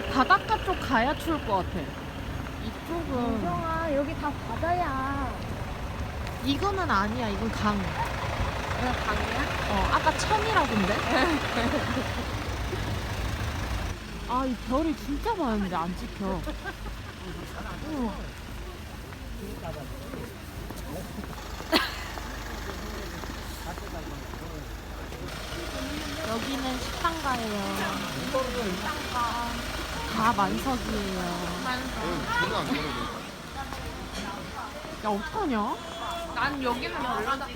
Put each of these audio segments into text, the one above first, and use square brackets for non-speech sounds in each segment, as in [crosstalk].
바닷가 쪽 가야 추울 것 같아. 이쪽은 민경아 여기 다 바다야. 이거는 아니야. 이건 강. 이거 강이야? 어, 아까 천이라던데? [laughs] 아, 이 별이 진짜 많은데 안 찍혀. 우와. [laughs] 여기는 식당가예요. [laughs] 다 만석이에요. 야, 어떡하냐? 난 여기는 별로다.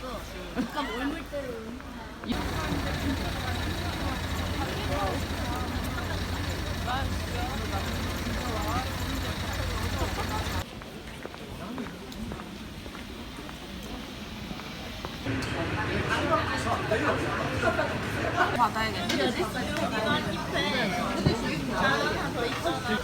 아, 拿到两盒一颗吗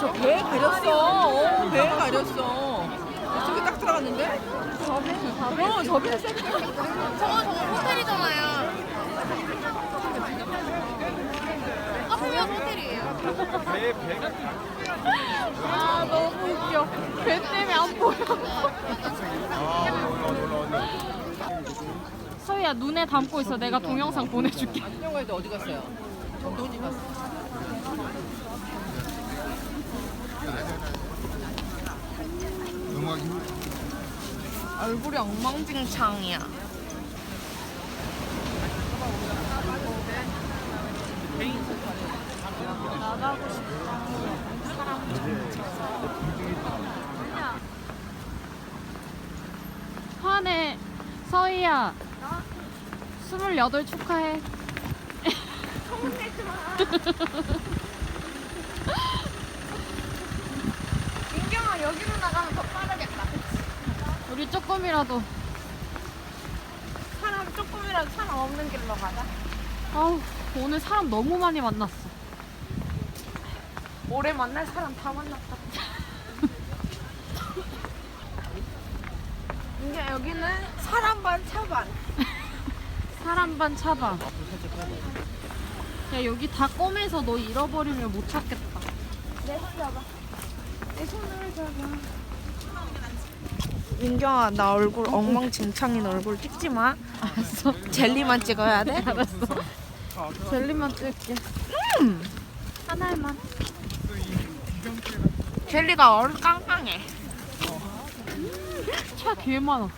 저배 가렸어. 어, 배 가렸어. 저기 딱 들어갔는데? 저배? 저배? 어, 저배 색 저거 저거 호텔이잖아요. 카페면 호텔이에요. 아 너무 웃겨. 배 때문에 안 보여. 서희야 눈에 담고 있어. 내가 동영상 보내줄게. 안녕하세요. 어디 갔어요? 정동지 갔어. 음악이 얼굴이 엉망진창이야. 나가고 싶다. 사람 화내. 서희야. 스물여덟 축하해. 민경아 여기로 나가면 더 빠르겠다. 우리 조금이라도. 사람 조금이라도 사람 없는 길로 가자. 아우 오늘 사람 너무 많이 만났어. 올해 만날 사람 다 만났다. 이게 여기는 사람 반 차 반. 사람 반 차반. 야 여기 다 껌해서 너 잃어버리면 못 찾겠다. 내 손 잡아. 내 손을 잡아. 민경아 나 얼굴 엉망진창인 얼굴 찍지 마. 알았어. 젤리만 찍어야 돼? 알았어. 젤리만 뜰게. 음. 하나만. 젤리가 얼 깡깡해. 차 개 많아.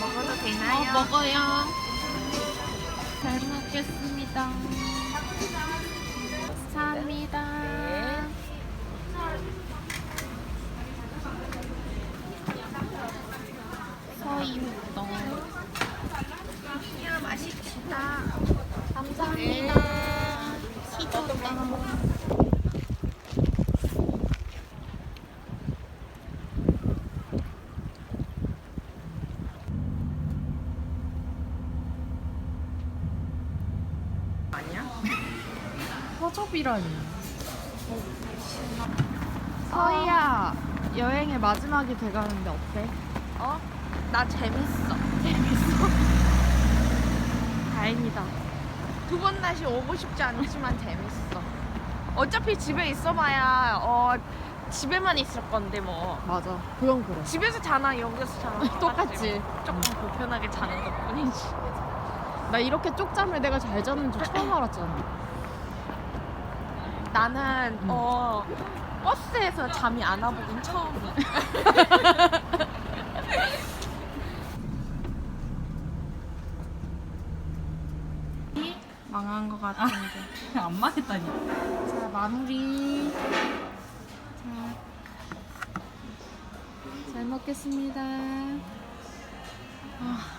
먹어도 어, 되나요? 먹어요. 잘 먹겠습니다. 감사합니다. 서이묵동. 야 맛있다. 감사합니다. 아니야? [laughs] 허접이라니. 서희야, 여행의 마지막이 돼가는데 어때? 어? 나 재밌어. [laughs] 다행이다. 두 번 다시 오고 싶지 않지만 재밌어. 어차피 집에 있어봐야 어 집에만 있을 건데 뭐 맞아. 그건 그래. 집에서 자나 여기서 자나 [laughs] 똑같지. 조금 불편하게 자는 것뿐이지 나 이렇게 쪽잠을 내가 잘 자는 줄 처음 알았잖아. 나는 어 버스에서 잠이 안 와보긴 처음 [laughs] [laughs] 이야 망한 것 같은데 안 망했다니. 자, 마무리. 자. 잘 먹겠습니다. 아,